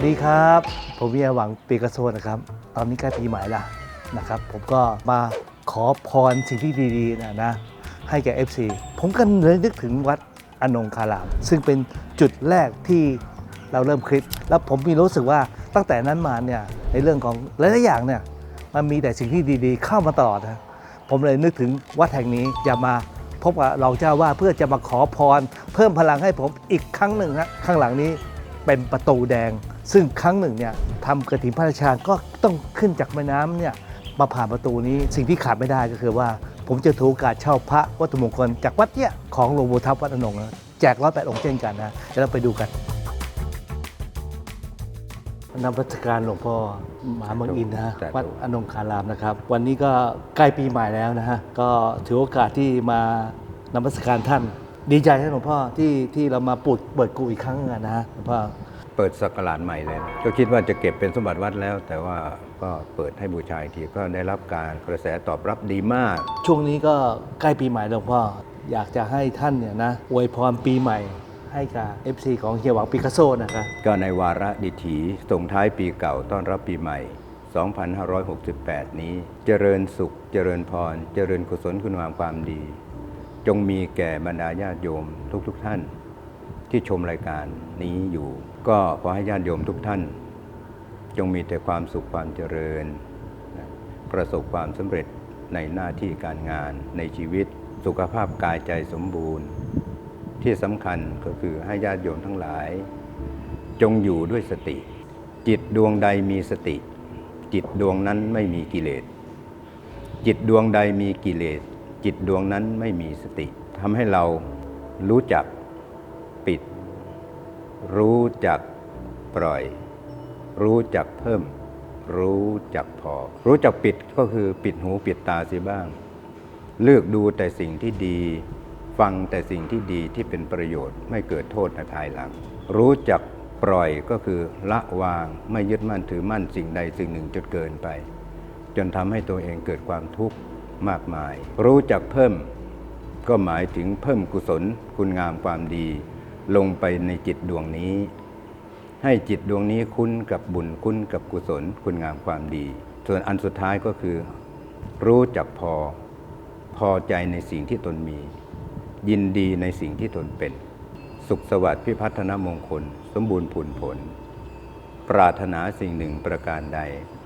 วัสดีครับ ผมเวียหวังปีกระโซนะครับ ตอนนี้ใกล้ปีใหม่ละนะครับ ผมก็มาขอพรสิ่งที่ดีๆนะนะ ให้แก่ FC ผมก็เลยนึกถึงวัดอนงคาราม ซึ่งเป็นจุดแรกที่เราเริ่มคลิป แล้วผมมีรู้สึกว่าตั้งแต่นั้นมาเนี่ยในเรื่องของหลายๆอย่างเนี่ยมันมีแต่สิ่งที่ดีๆ เข้ามาตลอดนะผมเลยนึกถึงวัดแห่งนี้อย่ามาพบกับรองเจ้าว่าเพื่อจะมาขอพร เพิ่มพลังให้ผมอีกครั้งหนึ่งฮะข้างหลังนี้เป็นประตูแดง ซึ่งครั้งหนึ่งเนี่ยทำกระถิ่นพระราชทานก็ต้องขึ้นจากแม่น้ำเนี่ยมาผ่านประตูนี้สิ่งที่ขาดไม่ได้ก็คือว่า ผมจะถือโอกาสเช่าพระวัตถุมงคลจากวัดเนี่ยของหลวงปู่ทับวัดอนงค์นะแจกร้อยแปดองค์เช่นกันนะเดี๋ยวเราไปดูกันนมัสการหลวงพ่อมหาเมืองอินทร์นะฮะสาธุวัดอนงคารามนะครับ วันนี้ก็ใกล้ปีใหม่แล้วนะฮะก็ถือโอกาสที่มานมัสการท่าน ดีใจนะหลวงพ่อที่ที่เรามาปุดเปิดกูอีกครั้งอะนะฮะหลวงพ่อ เปิดสักราชใหม่เลยนะก็คิดว่าจะเก็บเป็นสมบัติวัดแล้ว แต่ว่าก็เปิดให้บูชาอีกทีก็ได้รับการกระแสตอบรับดีมาก ช่วงนี้ก็ใกล้ปีใหม่แล้วหลวงพ่ออยากจะให้ท่านเนี่ยนะอวยพรปีใหม่ให้กับ FC ของเฮียหวังปิกัสโซนะครับก็ในวาระดิถีส่งท้ายปีเก่าต้อนรับปีใหม่ 2568 นี้ เจริญสุข เจริญพร เจริญกุศลคุณงามความดี จงมีแก่บรรดาญาติโยมทุกๆทท่าน ที่ชมรายการนี้อยู่ ก็ขอให้ญาติโยมทุกท่าน จงมีแต่ความสุขความเจริญ ประสบความสำเร็จในหน้าที่การงานในชีวิตสุขภาพกายใจสมบูรณ์ ที่สำคัญก็คือให้ญาติโยมทั้งหลาย จงอยู่ด้วยสติ จิตดวงใดมีสติ จิตดวงนั้นไม่มีกิเลสจิตดวงใดมีกิเลสจิตดวงนั้นไม่มีสติทำให้เรารู้จัก รู้จักปล่อย รู้จักเพิ่ม รู้จักพอ รู้จักปิดก็คือปิดหูปิดตาสียบ้าง เลือกดูแต่สิ่งที่ดี ฟังแต่สิ่งที่ดีที่เป็นประโยชน์ไม่เกิดโทษในภายหลัง รู้จักปล่อยก็คือละวางไม่ยึดมั่นถือมั่นสิ่งใดสิ่งหนึ่งจนเกินไป จนทำให้ตัวเองเกิดความทุกข์มากมาย รู้จักเพิ่ม ก็หมายถึงเพิ่มกุศลคุณงามความดี ลงไปในจิตดวงนี้ ให้จิตดวงนี้คุ้นกับบุญคุ้นกับกุศลคุณงามความดี ส่วนอันสุดท้ายก็คือ รู้จักพอพอใจในสิ่งที่ตนมี ยินดีในสิ่งที่ตนเป็น สุขสวัสดิ์พิพัฒนมงคล สมบูรณ์ผลผล ปรารถนาสิ่งหนึ่งประการใด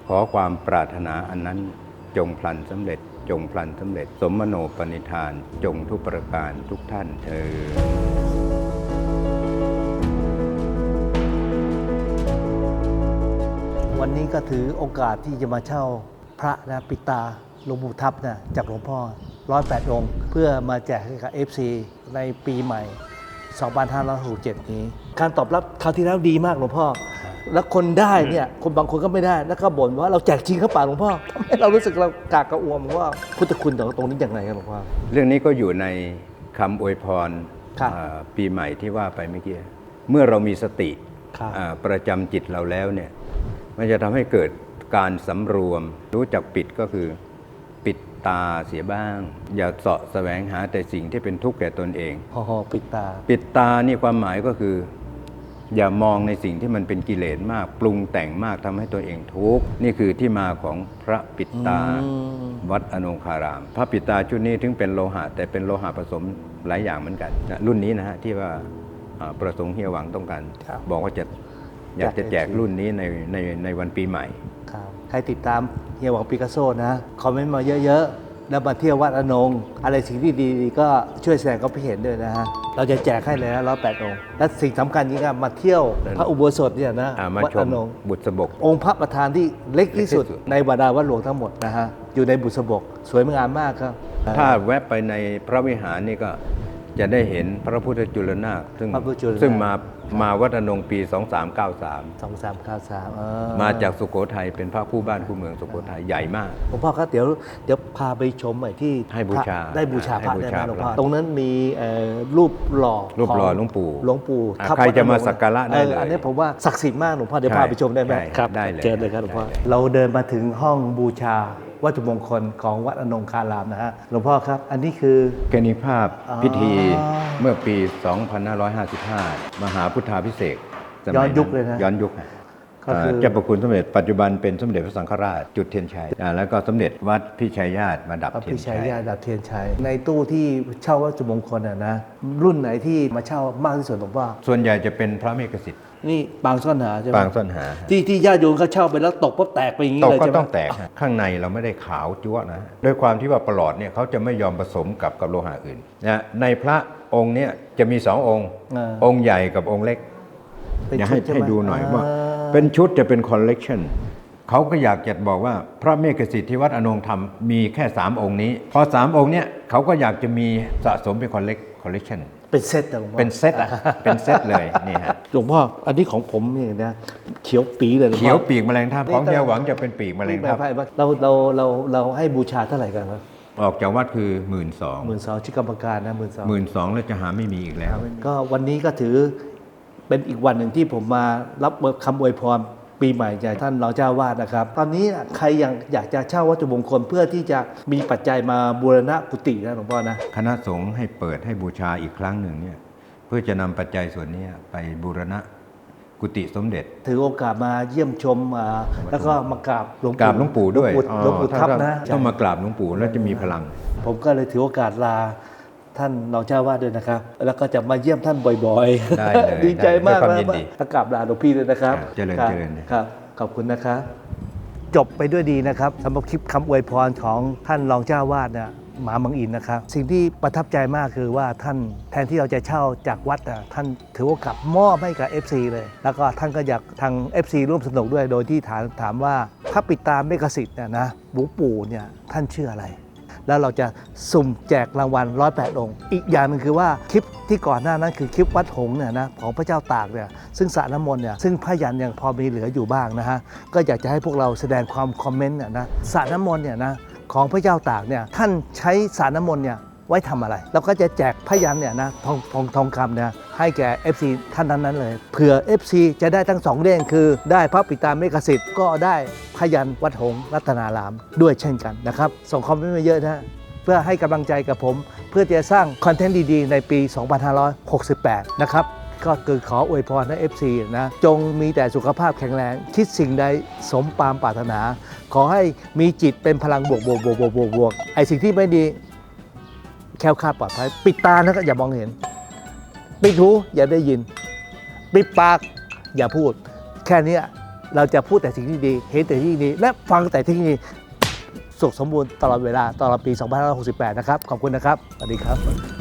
ขอความปรารถนาอันนั้นจงพลันสำเร็จจงพลันสำเร็จ สมมโนปณิธานจงทุกประการทุกท่านเธอ วันนี้ก็ถือโอกาสที่จะมาเช่าพระนะปิดตาหลวงปู่ทับนะจากหลวงพ่อร้อยแปดองค์ เพื่อมาแจกให้กับ FC ในปีใหม่ 2567 นี้ การตอบรับคราวที่แล้วดีมากหลวงพ่อ แล้วคนได้เนี่ยคนบางคนก็ไม่ได้ แล้วก็บ่นว่าเราแจกจริงเข้าป่าหลวงพ่อทำให้เรารู้สึกเรากากกระอ่วมว่าพุทธคุณตรงนี้อย่างไรครับหลวงพ่อ เรื่องนี้ก็อยู่ในคำอวยพรครับอ่าปีใหม่ที่ว่าไปเมื่อกี้ เมื่อเรามีสติครับ อ่าประจำจิตเราแล้วเนี่ย มันจะทำให้เกิดการสำรวม รู้จักปิดก็คือปิดตาเสียบ้าง อย่าเสาะแสวงหาแต่สิ่งที่เป็นทุกข์แก่ตนเองพอปิดตา ปิดตานี่ความหมายก็คือ อย่ามองในสิ่งที่มันเป็นกิเลสมาก ปรุงแต่งมากทำให้ตัวเองทุกข์นี่คือที่มาของพระปิดตาอืมวัดอนงคาราม พระปิดตาชุดนี้ถึงเป็นโลหะ แต่เป็นโลหะผสมหลายอย่างเหมือนกันนะรุ่นนี้นะฮะที่ว่าอ่าประสงค์เฮียหวังต้องการครับบอกว่าจะ อยากจะแจกรุ่นนี้ในในในวันปีใหม่ครับใครติดตามเฮียหวังปิกัสโซนะคอมเมนต์มาเยอะๆ แล้วมาเที่ยววัดอนงค์อะไรสิ่งที่ดีๆ ก็ช่วยแสดงความคิดเห็นด้วยนะฮะ เราจะแจกให้เลยนะร้อยแปดองค์ และสิ่งสำคัญยิ่งก็มาเที่ยวพระอุโบสถเนี่ยนะอ่ามาวัดชอมนงค์บุตรสบก องค์พระประธานที่เล็กที่สุดเล็กที่สุดในบรรดาวัดหลวงทั้งหมดนะฮะอยู่ในบุษบก สวยงามมากครับ ถ้าแวะไปในพระวิหารนี่ก็ จะได้เห็นพระพุทธจุลนาคซึ่งพระพุทธจุลนาค ซึ่งมามาวัดอนงค์ปี 2393 สองสามเก้าสามเออมาจากสุโขทัยเป็นพระผู้บ้านผู้เมืองสุโขทัยใหญ่มาก หลวงพ่อครับเดี๋ยวเดี๋ยวพาไปชมหน่อยที่ให้บูชาพระได้บูชาพระให้บูได้ไหชามหลวงพ่อพระ ตรงนั้นมีเอ่อรูปหล่อรูปหล่อขหลวงปู่หลวงปู่อะทับใครจะมาวัดอนงค์สักการะได้เลยอออันนี้ผมว่าศักดิ์สิทธิ์มากหลวงพ่อเดี๋ยวใช่พาไปชมได้ไหมใช่ครับได้เลยเชิญเลยครับหลวงพ่อได้เลย เราเดินมาถึงห้องบูชา วัตถุมงคลของวัดอนงคารามนะฮะหลวงพ่อครับ อันนี้คือ แกนิภาพอ๋อพิธีเมื่อปี 2555 มหาพุทธาพิเศษกสมัย้อนยุคเลยนะ ย้อนยุคก็คือ เจ้าประคุณสมเด็จปัจจุบันเป็นสมเด็จพระสังฆราชจุดเทียนชัยอ่าแล้วก็สมเด็จวัดพิชัยญาติมาดับพระเทียพินชัชัยยญาติดับเทียนชัย ในตู้ที่เช่าวัตถุมงคลอะนะรุ่นไหนที่มาเช่ามากที่สุดหลวงพ่อส่วนใหญ่จะเป็นพระเมกสิทธิ์นี่ปางซ่อนหาใช่ไหมปางซ่อนหา ที่ที่ญาติโยมเขาเช่าไปแล้วตกปุ๊บแตกไปอย่างนี้ตกเลยก็ใช่ไหมต้องแตกฮะข้างในเราไม่ได้ขาวจั๊วะนะด้วยความที่ว่าประหลอดเนี่ยเขาจะไม่ยอมผสมกับกับโลหะอื่นนะในพระองค์เนี่ยจะมีสององค์อ่าองค์ใหญ่กับองค์เล็กเป็นอยากชุให้ดใช่ไหมให้ดูหน่อยว่าอ่า เป็นชุดจะเป็นคอลเลกชันเขาก็อยากจะบอกว่าพระเมกสิทธิ์ที่วัดอนงธรรมมีแค่ 3 องค์นี้ พอ 3 องค์เนี้ยเขาก็อยากจะมีสะสมเป็นคอลเลกคอลเลกชันเป็นเซตอะหลวงพ่อเป็นเซตอะเป็นเซตเลยนี่ฮะหลวงพ่ออันนี้ของผมนี่นะเขียวปีเลยหลวงพ่อเขียวปีกแมลงทับนี่ของแต่เฮียหวังจะเป็นปีกแมลงทับไม่ไม่เราเราเราเราให้บูชาเท่าไหร่กันครับออกจากวัดคือหมื่นสองหมื่นสองชิกรรมการนะหมื่นสองหมื่นสองแล้วจะหาไม่มีอีกแล้ว ก็วันนี้ก็ถือ เป็นอีกวันหนึ่งที่ผมมารับคำอวยพรปีใหม่จากท่านรองเจ้าวาดนะครับ ตอนนี้น่ะใครยังอยากจะเช่าวัตถุมงคลเพื่อที่จะมีปัจจัยมาบูรณะกุฏินะหลวงพ่อนะคณะสงฆ์ให้เปิดให้บูชาอีกครั้งหนึ่งเนี่ยเพื่อจะนำปัจจัยส่วนเนี้ยไปบูรณะกุฏิสมเด็จ ถือโอกาสมาเยี่ยมชมอ่าแล้วก็มากราบหลวงกราบหลวงปู่ด้วยหลวงปู่ทับนะต้องมากราบหลวงปู่แล้วจะมีพลัง ผมก็เลยถือโอกาสลา ท่านรองเจ้าวาดด้วยนะครับ แล้วก็จะมาเยี่ยมท่านบ่อยๆได้เลยดีใจมากด้วยความนะยินดีแล้วกราบลาหลวงพี่ด้วยนะครับครับเจริญครับเจริญ ครับ ขอบคุณนะครับ จบไปด้วยดีนะครับสำหรับคลิปคำอวยพรของท่านรองเจ้าวาดเนี่ยหมาเมังอินนะครับ สิ่งที่ประทับใจมากคือว่าท่านแทนที่เราจะเช่าจากวัดอะท่านถือโอกาสมอบให้กับ FC เลย แล้วก็ท่านก็อยากทาง FC ร่วมสนุกด้วยโดยที่ถามถามว่าพระปิดตาเมกสิทธิ์เนี่ยนะหลวงปู่เนี่ยท่านชื่ออะไร แล้วเราจะสุ่มแจกรางวัล108องค์ อีกอย่างหนึ่งคือว่าคลิปที่ก่อนหน้านั้นคือคลิปวัดหงเนี่ยนะของพระเจ้าตากเนี่ยซึ่งสระน้ำมนต์เนี่ยซึ่งพยันยังพอมีเหลืออยู่บ้างนะฮะก็อยากจะให้พวกเราแสดงความคอมเมนต์นะสระน้ำมนต์เนี่ยนะของพระเจ้าตากเนี่ยท่านใช้สารน้ำมนต์เนี่ย ไว้ทำอะไร แล้วก็จะแจกพยันเนี่ยนะทองทองทองคำเนี่ยให้แก่ FC ท่านนั้นๆเลยเผื่อ FC จะได้ทั้งสองเรื่องคือ ได้พระปิตาเมกสิทธิ์ก็ได้พยันวัดหงรัตนาราม ด้วยเช่นกันนะครับ ส่งคอมเมนต์มาเยอะนะเพื่อให้กำลังใจกับผม เพื่อจะสร้างคอนเทนต์ดีๆ ในปี 2568 นะครับก็คือขออวยพรให้ FC นะจงมีแต่สุขภาพแข็งแรง คิดสิ่งใดสมปามปรารถนา ขอให้มีจิตเป็นพลังบวกบวกบวกบวกบวกบวกไอสิ่งที่ไม่ดี แค้วคาดปลอดภัยปิดตานะก็อย่ามองเห็น ปิดหูอย่าได้ยิน ปิดปากอย่าพูด แค่นี้เราจะพูดแต่สิ่งที่ดีเห็นแต่ที่ดีและฟังแต่ที่ดีสุขสมบูรณ์ตลอดเวลาตลอดปี 2568 นะครับ ขอบคุณนะครับ สวัสดีครับ